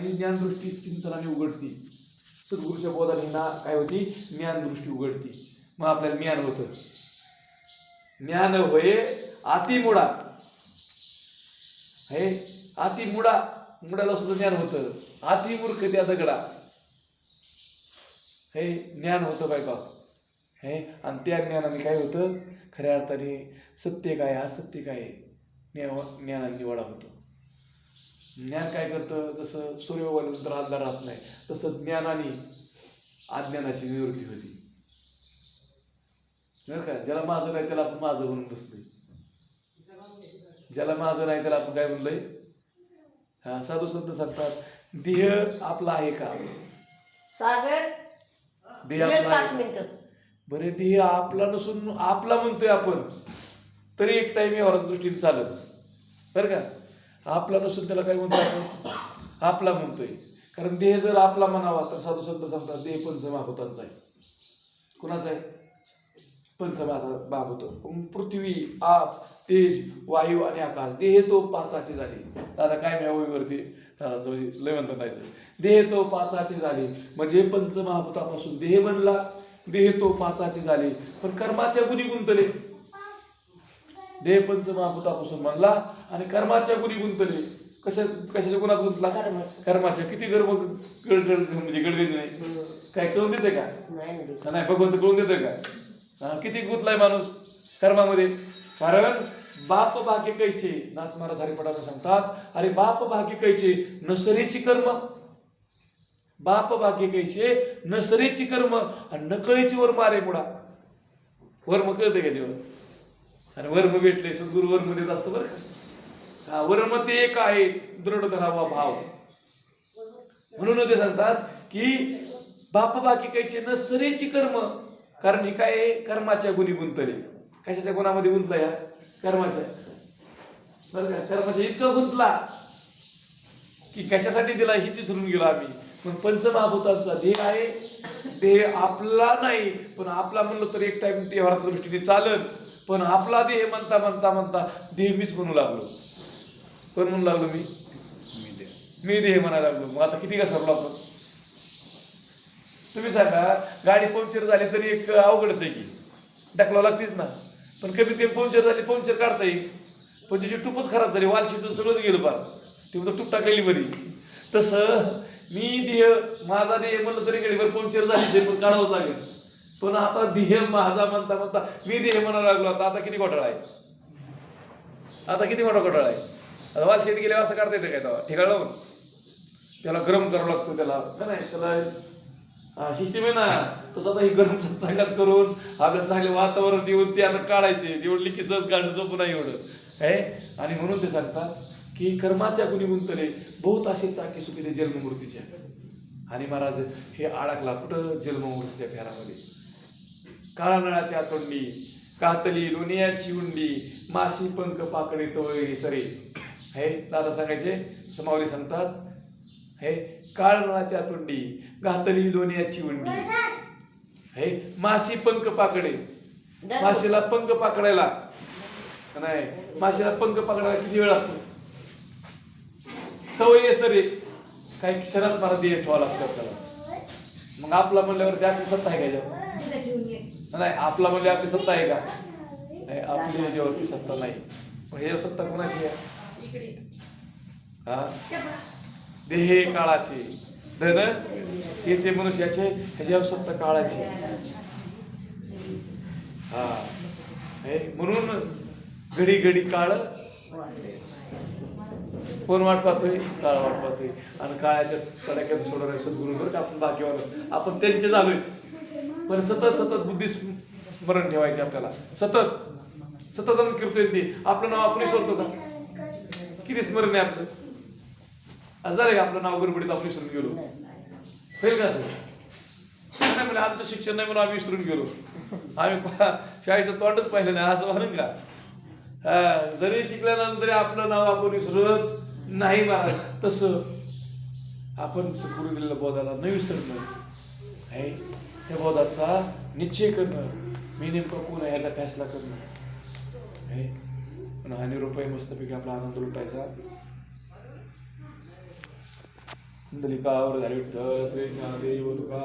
आणि ज्ञानदृष्टी चिंतनाने उघडती. सद्गुरूच्या बोधाने ना काय होती? ज्ञानदृष्टी उघडती. मग आपल्याला ज्ञान होतं. ज्ञान होय अतिमुडा हे अतिमुडा मुडाला सुद्धा ज्ञान होतं. अतिमूर्ख त्या दगडा हे ज्ञान होतं बायका हे? आणि त्या ज्ञानाने काय होतं? खऱ्या अर्थाने सत्य काय असत्य काय ज्ञा- ज्ञानाने निवाडा होतो. ज्ञान काय करतं? जसं सूर्योगानंतर अंधार राहत नाही तसं ज्ञानाने अज्ञानाची निवृत्ती होती. बरं का? ज्याला माझं नाही त्याला आपण माझं म्हणून बसलोय. ज्याला माझं नाही त्याला आपण काय म्हणलोय? हा साधू संत सांगतात देह आपला आहे का? सागर देह आपला आहे बरे देह आपला नसून आपला म्हणतोय आपण तरी एक टाइम व्यवहाराच्या दृष्टीने चालत. बरं का? आपला नसून त्याला काय म्हणतो आपण? आपला म्हणतोय. कारण देह जर आपला म्हणावा तर साधू संत सांगतात देह पंचमहाभूतांचा आहे. कुणाचा आहे? पंचमहाभूत पृथ्वी आप तेज वायू आणि आकाश देह तो पाचाचे झाले. दादा काय वरती? लय म्हणतात नाही देह तो पाचाचे झाले. म्हणजे पंचमहाभूतापासून देह बनला. देह तो पाचाचे झाले. पण कर्माच्या गुणी गुंतले. देह पंचमहाभूतापासून बनला आणि कर्माच्या गुणी गुंतले. कशा कशाच्या गुणात गुंतला? कर्माच्या. किती गर्भ गड गड म्हणजे गडगडी नाही. काय कळून देते का? नाही देत. भगवंत कळून देतोय का? हा, किती गुंतलाय माणूस कर्मामध्ये? कारण बाप भाग्य कैचे नाथ महाराज हरिपटाने सांगतात अरे बाप भाग्य कैचे नसरेची कर्म. बाप भाग्य कैचे नसरेची कर्म आणि नकळीची वर मारे मुडा वर्म कळते का जेवण आणि वर्म भेटले सद्गुरु वर्म देत असतं बरं का. हा वर्म ते एक आहे दृढ धरावा भाव. म्हणून ते सांगतात की बाप बाकी कायचे नसरेची कर्म कारण ही काय आहे? कर्माच्या गुणी गुंतले. कशाच्या गुणामध्ये गुंतला या? कर्माच्या. बरं का? कर्माच्या इतकं गुंतला की कशासाठी दिला हे विसरून गेलो आम्ही. पण पंचमहाभूतांचा ध्येय आहे. ध्येय आपला नाही पण आपला म्हणलं तर एक टाइम व्यवहाराच्या दृष्टीने चालत पण आपला देह म्हणता म्हणता म्हणता देह मीच म्हणू लागलो. कोण म्हणू लागलो मी? मी देह. म्हणायला लागलो. मग आता किती घसरलो आपण? तुम्ही सांगा गाडी पंक्चर झाली तरी एक अवघडच आहे की. टाकलावं लागतेच ना. पण कमीत कमी पंक्चर झाली पंक्चर काढता येईल. पण त्याची टूपच खराब झाली वाल शिटून सगळंच गेलं फार ती फक्त टूप टाकलेली बरी. तसं मी देह माझा देह म्हणलं तरी गाडीवर पंक्चर झाली ते पण काढावं लागेल. पण आता देह माझा म्हणता म्हणता मी देह म्हणायला लागलो आता आता किती घोटाळा आहे? आता किती मोठा घोटाळा आहे? आता वाल शेट गेल्यावर असं काढता येतं काय तेव्हा? ठिकाण लावून त्याला गरम करावं लागतं त्याला. का नाही? त्याला सिस्टीम आहे ना. तसं आता ही गरम चांगल्यात करून आपल्याला चांगले वातावरण देऊन ते आता काढायचे. एवढली की सहज काढणं सोपं नाही एवढं. आहे आणि म्हणून ते सांगतात की कर्माच्या गुणी गुंतले बहुत असे चाकी सुखी जन्म मृत्यूच्या आणि महाराज हे अडकला कुठं जन्म फेरामध्ये काळानळाच्या तोंडी कातली लोणियाची उंडी माशी पंख पाकडे तोय सरे. हे दादा सांगायचे समावली सांगतात. हे काळनळाच्या तोंडी घातली लोणियाची उंडी. हे माशी पंख पाकडे माशीला पंख पाकडायला. नाही माशीला पंख पाकडायला किती वेळ लागतो? तवय सरे. काही क्षणात मला दे ठेवा लागतं त्याला मग आपला म्हणल्यावर त्या दिवसात आहे का नाही आपला म्हणजे आपली सत्ता आहे का? नाही आपली म्हणजे याच्यावरती सत्ता नाही. हे सत्ता कोणाची आहे? हा? देहे काळाचे. धन येथे मनुष्याचे ह्याच्यावर सत्ता काळाची हा. म्हणून घडी घडी काळ कोण वाट पाहतोय? काळ वाट पाहतोय. आणि काळाच्या तडाक्यात सोडवणारे सद्गुरू बरं का? आपण बाकी आपण त्यांचे झालोय. पण सतत सतत बुद्धी स्मरण ठेवायचे आपल्याला. सतत. सतत आपण करतोय ते. आपलं नाव आपण विसरतो का? किती स्मरण आहे आपलं? असं झालं का आपलं नाव गडबडीत आपण विसरून गेलो? होईल का असं? नाही म्हणजे आमचं शिक्षण नाही म्हणून आम्ही विसरून गेलो. आम्ही शाळेचं तोंडच पाहिलं नाही असं म्हणून का? हा, जरी शिकल्यानंतर आपलं नाव आपण विसरत नाही महाराज तसं. आपण गुरु दिलेल्या बोधाला न विसरणं आहे? त्या बोधाचा निश्चय करणं मी नेमकं कोण आहे याचा फॅसला करणं. आहे पण हा रुपये मस्तपैकी आपला आनंद लुटायचा. कुंडलिकावर झाली विठ्ठल श्री ज्ञानदेव तुका